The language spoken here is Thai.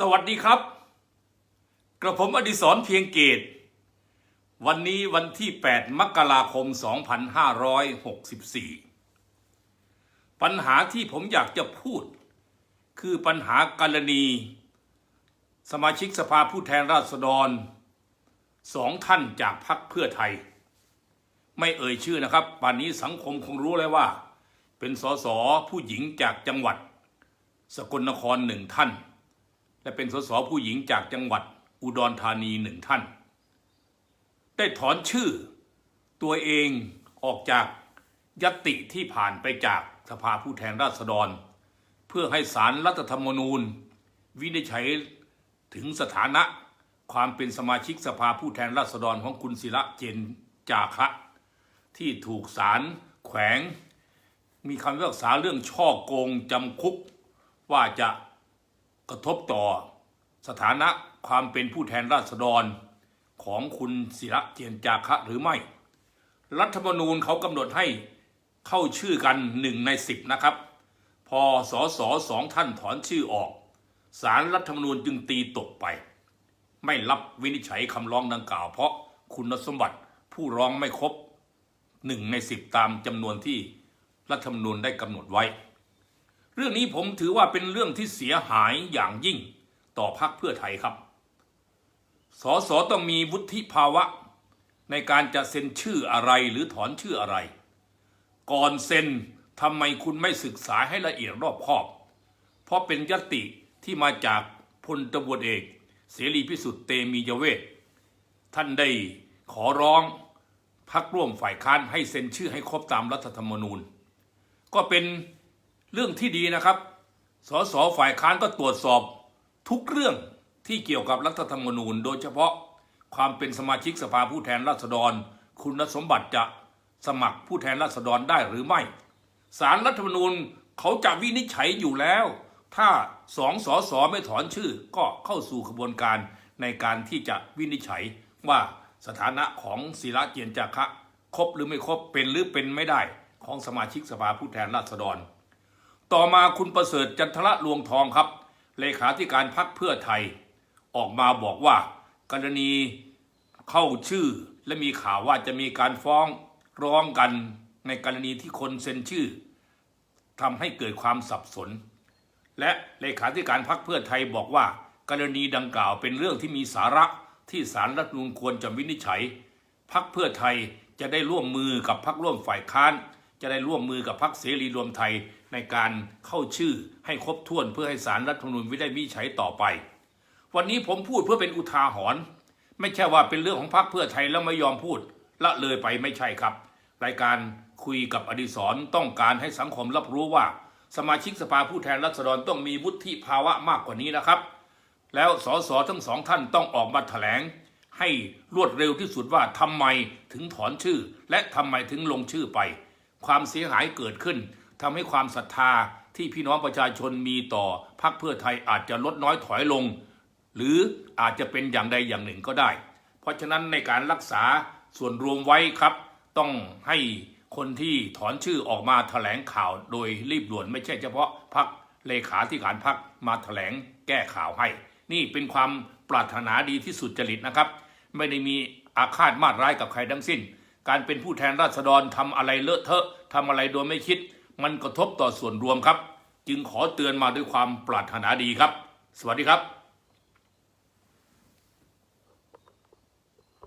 สวัสดีครับ กระผมอดิศรเพียงเกต วันนี้วันที่ 8 มกราคม 2564 ปัญหาที่ผมอยากจะพูด คือปัญหากรณี สมาชิกสภาผู้แทนราษฎรสองท่านจากพรรคเพื่อไทย ไม่เอ่ยชื่อนะครับป่านนี้สังคมคงรู้แล้วว่า เป็นสสผู้หญิงจากจังหวัด สกลนครหนึ่งท่าน และเป็นสสผู้หญิงจากจังหวัดอุดรธานีหนึ่งท่าน ได้ถอนชื่อตัวเองออกจากยติที่ผ่านไปจากสภาผู้แทนราษฎร เพื่อให้สารรัฐธรรมนูญ วินิจฉัยถึงสถานะความเป็นสมาชิกสภาผู้แทนราษฎรของคุณศิระเจนจาคะ ที่ถูกศาลแขวง มีคำพิพากษาเรื่องช่อโกงจำคุกว่าจะ กระทบต่อสถานะความเป็นผู้แทนราษฎรของคุณศิระเจียนจาคะหรือไม่ รัฐธรรมนูญเขากำหนดให้เข้าชื่อกันหนึ่งในสิบนะครับ พอสอสอสองท่านถอนชื่อออกสารรัฐธรรมนูญจึงตีตกไป ไม่รับวินิจฉัยคำร้องดังกล่าว เพราะคุณสมบัติผู้ร้องไม่ครบหนึ่งในสิบตามจำนวนที่รัฐธรรมนูญได้กำหนดไว้ เรื่องนี้ผมถือว่าเป็นเรื่องที่เสียหายอย่างยิ่งต่อพรรคเพื่อไทยครับ สสต้องมีวุฒิภาวะ ในการจะเซ็นชื่ออะไรหรือถอนชื่ออะไร ก่อนเซ็นทำไมคุณไม่ศึกษาให้ละเอียดรอบคอบ เพราะเป็นยติที่มาจากพลตำรวจเอก เสรีพิสุทธิ์เตมียเวทท่านได้ขอร้องพักร่วมฝ่ายค้านให้เซ็นชื่อให้ครบตามรัฐธรรมนูญ ก็เป็น เรื่องที่ดีนะครับ สสฝ่ายค้านก็ตรวจสอบทุกเรื่องที่เกี่ยวกับรัฐธรรมนูญ โดยเฉพาะความเป็นสมาชิกสภาผู้แทนราษฎร คุณสมบัติจะสมัครผู้แทนราษฎรได้หรือไม่สารรัฐธรรมนูญเขาจะวินิจฉัยอยู่แล้ว ถ้าสองสอสอไม่ถอนชื่อก็เข้าสู่กระบวนการในการที่จะวินิจฉัยว่าสถานะของศิระเจียนจาคะครบหรือไม่ครบเป็นหรือเป็นไม่ได้ของสมาชิกสภาผู้แทนราษฎร ต่อมาคุณประเสริฐจันทระลวงทองครับ เลขาธิการพักเพื่อไทย ออกมาบอกว่ากรณีเข้าชื่อและมีข่าวว่าจะมีการฟ้องร้องกันในกรณีที่คนเซ็นชื่อทำให้เกิดความสับสน และเลขาธิการพักเพื่อไทยบอกว่า กรณีดังกล่าวเป็นเรื่องที่มีสาระที่สารรัฐมนูญควรจะวินิจฉัยพักเพื่อไทยจะได้ร่วมมือกับพักร่วมฝ่ายค้าน จะได้ร่วมมือกับพักเสรีรวมไทยในการเข้าชื่อให้ครบถ้วนเพื่อให้สารรัฐธรรมนูญวิได้วิจัยต่อไป วันนี้ผมพูดเพื่อเป็นอุทาหรณ์ไม่ใช่ว่าเป็นเรื่องของพรรคเพื่อไทยแล้วไม่ยอมพูด ละเลยไปไม่ใช่ครับ รายการคุยกับอดิศรต้องการให้สังคมรับรู้ว่า สมาชิกสภาผู้แทนราษฎรต้องมีวุฒิภาวะมากกว่านี้นะครับ แล้วสสทั้งสองท่านต้องออกมาแถลงให้รวดเร็วที่สุดว่าทำไมถึงถอนชื่อ และทำไมถึงลงชื่อไป ความเสียหายเกิดขึ้นทำให้ความศรัทธาที่พี่น้องประชาชนมีต่อพรรคเพื่อไทยอาจจะลดน้อยถอยลง หรืออาจจะเป็นอย่างใดอย่างหนึ่งก็ได้ เพราะฉะนั้นในการรักษาส่วนรวมไว้ครับ ต้องให้คนที่ถอนชื่อออกมาแถลงข่าวโดยรีบด่วนไม่ใช่เฉพาะพักเลขาธิการพักมาแถลงแก้ข่าวให้ นี่เป็นความปรารถนาดีที่สุดจริตนะครับ ไม่ได้มีอาฆาตมาดร้ายกับใครทั้งสิ้น การเป็นผู้แทนราษฎรทำอะไรเลอะเทอะทำอะไรโดยไม่คิด มันกระทบต่อส่วนรวมครับ จึงขอเตือนมาด้วยความปรารถนาดีครับ สวัสดีครับ